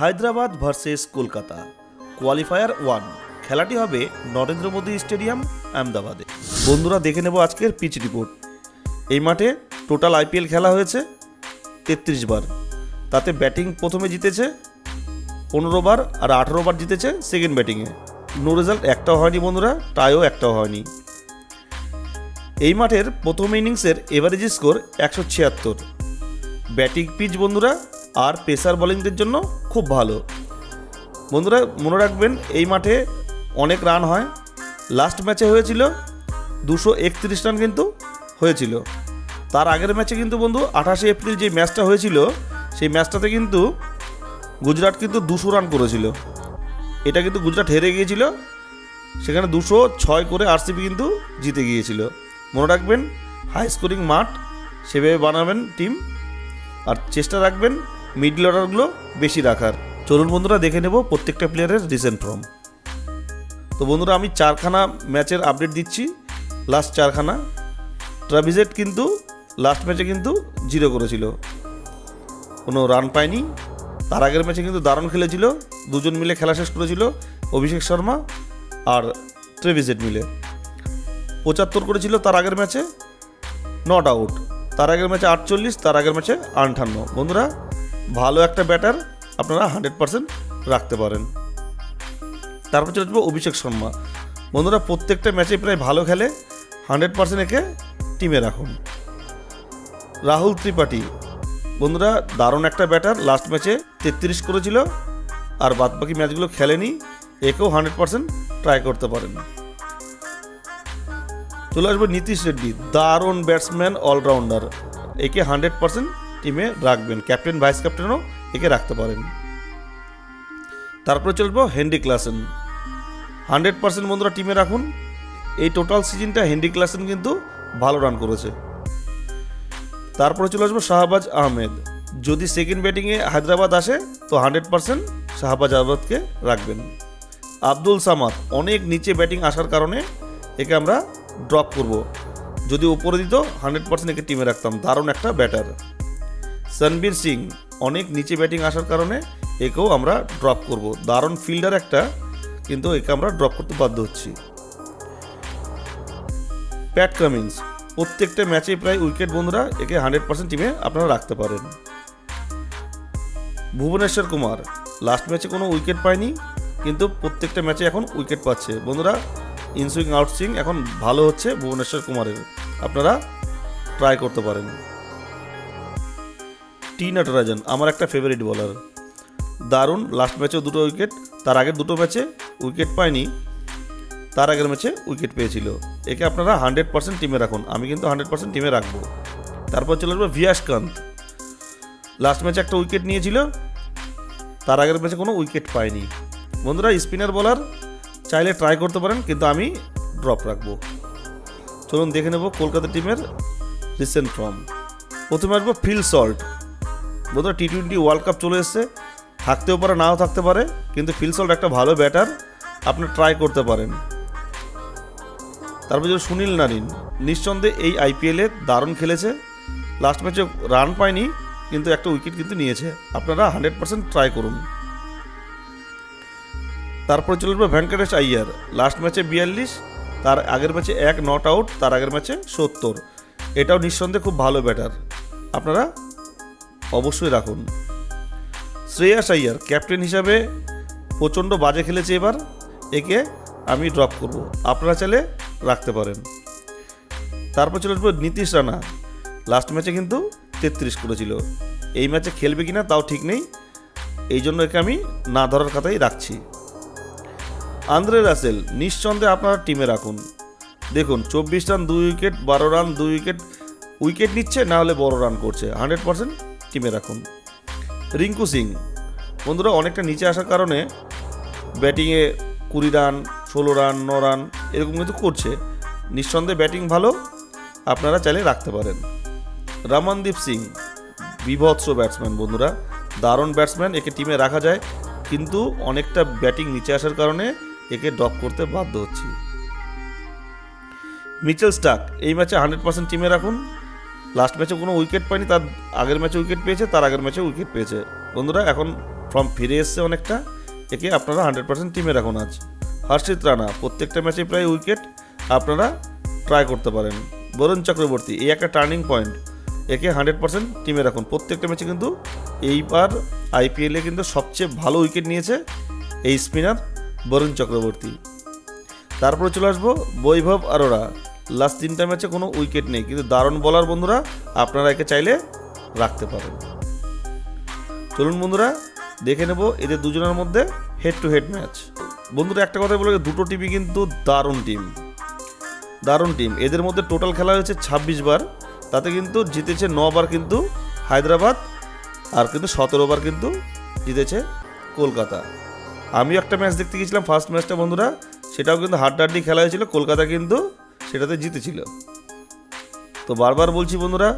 Hyderabad versus Kolkata. Qualifier one. খেলাটি হবে Narendra Modi stadium, আহমেদাবাদে। বন্ধুরা, দেখে নেব আজকের পিচ রিপোর্ট এই মাঠে টোটাল আইপিএল খেলা হয়েছে তেত্রিশ বার। তাতে ব্যাটিং প্রথমে জিতেছে পনেরো বার আর আঠেরো বার জিতেছে সেকেন্ড ব্যাটিংয়ে নো রেজাল্ট একটাও হয়নি বন্ধুরা টাইও একটাও হয়নি। এই মাঠের প্রথম ইনিংসের এভারেজ স্কোর একশো ছিয়াত্তর। ব্যাটিং পিচ বন্ধুরা আর পেসার বোলিংদের জন্য খুব ভালো। বন্ধুরা, মনে রাখবেন, এই মাঠে অনেক রান হয়। লাস্ট ম্যাচে হয়েছিল, দুশো একত্রিশ রান কিন্তু হয়েছিল। তার আগের ম্যাচে কিন্তু বন্ধু, আঠাশে এপ্রিল যে ম্যাচটা হয়েছিল, সেই ম্যাচটাতে কিন্তু গুজরাট কিন্তু দুশো রান করেছিল। এটা কিন্তু গুজরাট হেরে গিয়েছিল, সেখানে দুশো ছয় করে আরসিবি কিন্তু জিতে গিয়েছিল। মনে রাখবেন হাই স্কোরিং মাঠ, সেভাবে বানাবেন টিম আর চেষ্টা রাখবেন মিডল অর্ডারগুলো বেশি রাখার। চলুন বন্ধুরা, দেখে নেব প্রত্যেকটা প্লেয়ারের রিসেন্ট ফর্ম তো বন্ধুরা, আমি চারখানা ম্যাচের আপডেট দিচ্ছি। লাস্ট চারখানা। ট্রাভিজেট কিন্তু লাস্ট ম্যাচে কিন্তু জিরো করেছিল। কোনো রান পায়নি। তার আগের ম্যাচে কিন্তু দারুণ খেলেছিল। দুজন মিলে খেলা শেষ করেছিল, অভিষেক শর্মা আর ট্রেভিজেট মিলে। পঁচাত্তর করেছিল তার আগের ম্যাচে নট আউট তার আগের ম্যাচে আটচল্লিশ, তার আগের ম্যাচে আটান্ন। বন্ধুরা ভালো একটা ব্যাটার আপনারা হান্ড্রেড পার্সেন্ট রাখতে পারেন। তারপর চলে আসব অভিষেক শর্মা। বন্ধুরা, প্রত্যেকটা ম্যাচে প্রায় ভালো খেলে হান্ড্রেড পার্সেন্ট একে টিমে রাখুন। রাহুল ত্রিপাঠী, বন্ধুরা, দারুণ একটা ব্যাটার লাস্ট ম্যাচে তেত্রিশ করেছিল, আর বাদবাকি ম্যাচগুলো খেলেনি, একেও হান্ড্রেড পার্সেন্ট ট্রাই করতে পারেন। চলে আসবে নীতিশ রেড্ডি, দারুণ ব্যাটসম্যান অলরাউন্ডার একে হান্ড্রেড পার্সেন্ট টিমে রাখবেন। ক্যাপ্টেন, ভাইস ক্যাপ্টেনও একে রাখতে পারেন। তারপরে চলবো হেনরি ক্লাসেন। হান্ড্রেড পার্সেন্ট বন্ধুরা টিমে রাখুন। এই টোটাল সিজনটা হেনরি ক্লাসেন কিন্তু ভালো রান করেছে। তারপরে চলে আসব শাহবাজ আহমেদ। যদি সেকেন্ড ব্যাটিংয়ে হায়দ্রাবাদ আসে, তো হান্ড্রেড পার্সেন্ট শাহবাজ আহমেদকে রাখবেন। আব্দুল সামাদ, অনেক নিচে ব্যাটিং আসার কারণে একে আমরা ড্রপ করব। যদি উপরে দিত, হান্ড্রেড পার্সেন্ট একে টিমে রাখতাম। দারুণ একটা ব্যাটার সনবীর সিং, অনেক নিচে ব্যাটিং আসার কারণে একেও আমরা ড্রপ করব। দারুণ ফিল্ডার একটা, কিন্তু একে আমরা ড্রপ করতে বাধ্য হচ্ছি। প্যাট কামিন্স প্রত্যেকটা ম্যাচে প্রায় উইকেট বন্ধুরা একে হান্ড্রেড পার্সেন্ট টিমে আপনারা রাখতে পারেন। ভুবনেশ্বর কুমার লাস্ট ম্যাচে কোনো উইকেট পায়নি, কিন্তু প্রত্যেকটা ম্যাচে এখন উইকেট পাচ্ছে। বন্ধুরা ইনসুইং আউটসুইং এখন ভালো হচ্ছে ভুবনেশ্বর কুমারের। আপনারা ট্রাই করতে পারেন। টি নটরাজন, আমার একটা ফেভারিট বলার দারুণ লাস্ট ম্যাচেও দুটো উইকেট তার আগের দুটো ম্যাচে উইকেট পায়নি, তার আগের ম্যাচে উইকেট পেয়েছিল। একে আপনারা হান্ড্রেড পার্সেন্ট টিমে রাখুন, আমি কিন্তু হান্ড্রেড পার্সেন্ট টিমে রাখব। তারপর চলে আসব ভিয়াসকান্ত। লাস্ট ম্যাচে একটা উইকেট নিয়েছিল, তার আগের ম্যাচে কোনো উইকেট পায়নি। বন্ধুরা স্পিনার বলার চাইলে ট্রাই করতে পারেন, কিন্তু আমি ড্রপ রাখব। চলুন দেখে নেব কলকাতা টিমের রিসেন্ট ফর্ম প্রথমে আসব ফিল সল্ট। বন্ধুরা টি টোয়েন্টি ওয়ার্ল্ড কাপ চলে এসছে। থাকতেও পারে, নাও থাকতে পারে, কিন্তু ফিলসল্ট একটা ভালো ব্যাটার আপনি ট্রাই করতে পারেন। তারপর যে সুনীল নারিন, নিঃসন্দেহে এই আইপিএলে দারুণ খেলেছে। লাস্ট ম্যাচে রান পায়নি, কিন্তু একটা উইকেট কিন্তু নিয়েছে। আপনারা হান্ড্রেড পার্সেন্ট ট্রাই করুন। তারপরে চলে আসবে ভেঙ্কটেশ আইয়ার। লাস্ট ম্যাচে বিয়াল্লিশ, তার আগের ম্যাচে এক নট আউট তার আগের ম্যাচে সত্তর। এটাও নিঃসন্দেহে খুব ভালো ব্যাটার আপনারা অবশ্যই রাখুন। শ্রেয়াস আইয়ার ক্যাপ্টেন হিসাবে প্রচণ্ড বাজে খেলেছে এবার। একে আমি ড্রপ করব। আপনারা চাইলে রাখতে পারেন। তারপর চলে আসব নীতিশ রানা। লাস্ট ম্যাচে কিন্তু তেত্রিশ করেছিল। এই ম্যাচে খেলবে কিনা তাও ঠিক নেই। এই জন্য একে আমি না ধরার কথাই রাখছি। আন্দ্রে রাসেল, নিঃসন্দেহে আপনারা টিমে রাখুন। দেখুন, চব্বিশ রান, দুই উইকেট বারো রান, দুই উইকেট উইকেট নিচ্ছে, না হলে বড় রান করছে। হান্ড্রেড পার্সেন্ট টিমে রাখুন। রিঙ্কু সিং, বন্ধুরা অনেকটা নিচে আসার কারণে ব্যাটিংয়ে কুড়ি রান, ষোলো রান, ন রান এরকম কিন্তু করছে। নিঃসন্দেহে ব্যাটিং ভালো, আপনারা চাইলে রাখতে পারেন। রমনদীপ সিং, বিভৎস ব্যাটসম্যান বন্ধুরা, দারুণ ব্যাটসম্যান একে টিমে রাখা যায়। কিন্তু অনেকটা ব্যাটিং নিচে আসার কারণে একে ড্রপ করতে বাধ্য হচ্ছি। মিচেল স্টাক এই ম্যাচে হান্ড্রেড পার্সেন্ট টিমে রাখুন। লাস্ট ম্যাচে কোনো উইকেট পায়নি, তার আগের ম্যাচে উইকেট পেয়েছে, তার আগের ম্যাচে উইকেট পেয়েছে। বন্ধুরা, এখন ফর্ম ফিরে এসছে অনেকটা, একে আপনারা হান্ড্রেড পার্সেন্ট টিমে রাখুন আজ। হর্ষিত রানা, প্রত্যেকটা ম্যাচে প্রায় উইকেট আপনারা ট্রাই করতে পারেন। বরুণ চক্রবর্তী, এই একটা টার্নিং পয়েন্ট একে হান্ড্রেড পার্সেন্ট টিমে রাখুন। প্রত্যেকটা ম্যাচে কিন্তু এইবার আইপিএলে কিন্তু সবচেয়ে ভালো উইকেট নিয়েছে এই স্পিনার বরুণ চক্রবর্তী। তারপরে চলে আসব বৈভব আরোরা লাস্ট তিনটা ম্যাচে কোনো উইকেট নেই। কিন্তু দারুণ বলার বন্ধুরা, আপনারা একে চাইলে রাখতে পারেন। চলুন বন্ধুরা, দেখে নেব এদের দুজনের মধ্যে হেড টু হেড ম্যাচ বন্ধুরা, একটা কথা বলে দুটো টিমই কিন্তু দারুণ টিম দারুণ টিম এদের মধ্যে টোটাল খেলা হয়েছে ছাব্বিশ বার। তাতে কিন্তু জিতেছে বার কিন্তু হায়দ্রাবাদ আর কিন্তু সতেরো বার কিন্তু জিতেছে কলকাতা। আমিও একটা ম্যাচ দেখতে গিয়েছিলাম ফার্স্ট ম্যাচটা বন্ধুরা, সেটাও কিন্তু হাড্ডাহাড্ডি খেলা হয়েছিল, কলকাতা কিন্তু সেটাতে জিতেছিল। তো বারবার বলছি বন্ধুরা,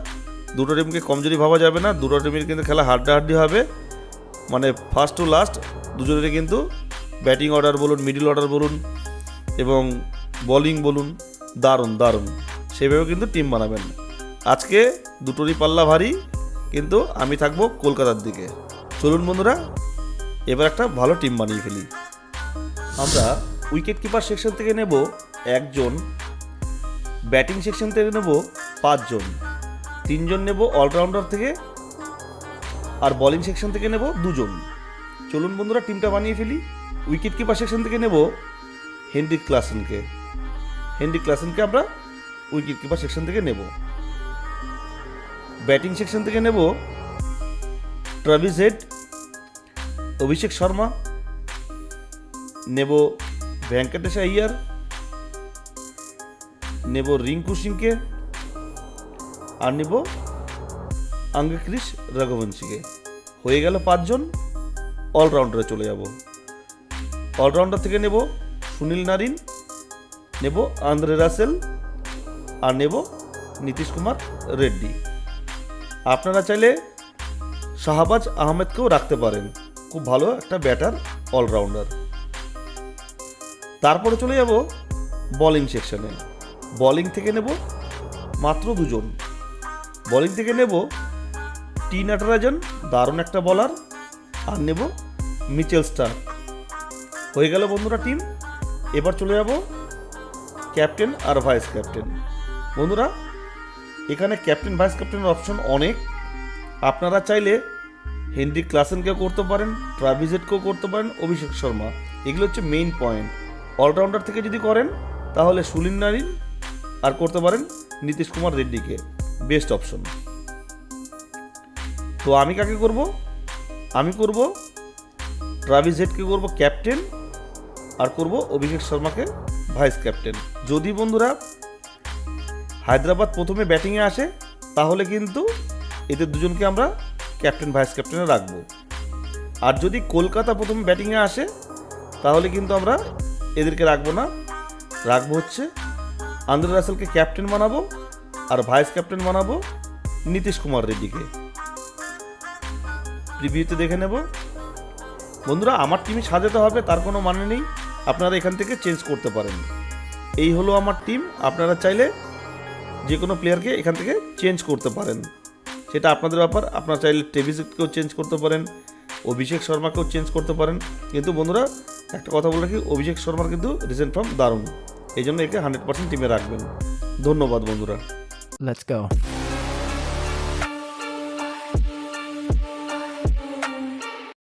দুটো টিমকে কমজোরি ভাবা যাবে না, দুটো টিমের কিন্তু খেলা হাড্ডাহাড্ডি হবে। মানে ফার্স্ট টু লাস্ট দুজনেরই কিন্তু ব্যাটিং অর্ডার বলুন মিডিল অর্ডার বলুন এবং বোলিং বলুন, দারুণ দারুণ। সেভাবে কিন্তু টিম বানাবেন আজকে দুটোরই পাল্লা ভারী, কিন্তু আমি থাকব কলকাতার দিকে। চলুন বন্ধুরা, এবার একটা ভালো টিম বানিয়ে ফেলি। আমরা উইকেট কিপার সেকশন থেকে নেব একজন ব্যাটিং সেকশন থেকে নেব পাঁচজন। তিনজন নেব অলরাউন্ডার থেকে আর বোলিং সেকশন থেকে নেব দুজন। চলুন বন্ধুরা, টিমটা বানিয়ে ফেলি। উইকেট কিপার সেকশন থেকে নেব হেনরিক ক্লাসেনকে। হেনরিক ক্লাসেনকে আমরা উইকেট কিপার সেকশন থেকে নেব। ব্যাটিং সেকশন থেকে নেব ট্রাভিস হেড, অভিষেক শর্মা, নেব ভেঙ্কটেশ আইয়ার নেব রিঙ্কু সিংকে আর নেব আঙ্গক্রিস রঘুবংশীকে হয়ে গেল পাঁচজন অলরাউন্ডারে চলে যাব। অলরাউন্ডার থেকে নেব সুনীল নারিন, নেব আন্দ্রে রাসেল, আর নেব নীতিশ কুমার রেড্ডি। আপনারা চাইলে শাহবাজ আহমেদকেও রাখতে পারেন, খুব ভালো একটা ব্যাটার অলরাউন্ডার তারপরে চলে যাব বোলিং সেকশনে বোলিং থেকে নেব মাত্র দুজন। বোলিং থেকে নেব টি নাটরাজন, দারুণ একটা বলার। আর নেব মিচেল স্টার। হয়ে গেল বন্ধুরা টিম। এবার চলে যাব ক্যাপ্টেন আর ভাইস ক্যাপ্টেন। বন্ধুরা, এখানে ক্যাপ্টেন, ভাইস ক্যাপ্টেনের অপশন অনেক। আপনারা চাইলে হেনরি ক্লাসেনকেও করতে পারেন ট্রাভিজেটকেও করতে পারেন, অভিষেক শর্মা। এগুলো হচ্ছে মেইন পয়েন্ট অলরাউন্ডার থেকে যদি করেন, তাহলে সুলিন নারিন আর করতে পারেন নীতিশ কুমার রেড্ডিকে। Best option. তো আমি কাকে করব? আমি করব ট্রাভিস হেডকে করব ক্যাপ্টেন আর করব অভিষেক শর্মাকে ভাইস ক্যাপ্টেন। যদি বন্ধুরা হায়দ্রাবাদ প্রথমে ব্যাটিংয়ে আসে, তাহলে কিন্তু এদের দুজনকে আমরা ক্যাপ্টেন, ভাইস ক্যাপ্টেনে রাখব। আর যদি কলকাতা প্রথমে ব্যাটিংয়ে আসে, তাহলে কিন্তু আমরা এদেরকে রাখব না। রাখব হচ্ছে আন্দ্রে রাসেলকে ক্যাপ্টেন বানাবো আর ভাইস ক্যাপ্টেন বানাবো নীতিশ কুমার রেড্ডিকে। প্রিভিউতে দেখে নেব। বন্ধুরা, আমার টিমই সাজাতে হবে, তার কোনো মানে নেই। আপনারা এখান থেকে চেঞ্জ করতে পারেন। এই হলো আমার টিম আপনারা চাইলে যে কোনো প্লেয়ারকে এখান থেকে চেঞ্জ করতে পারেন। সেটা আপনাদের ব্যাপার। আপনারা চাইলে টেভিসকেও চেঞ্জ করতে পারেন, অভিষেক শর্মাকেও চেঞ্জ করতে পারেন। কিন্তু বন্ধুরা, একটা কথা বলে রাখি, অভিষেক শর্মার কিন্তু রিসেন্ট ফর্ম দারুণ। এই জন্য একে হান্ড্রেড পার্সেন্ট টিমে রাখবেন ধন্যবাদ বন্ধুরা লেটস go.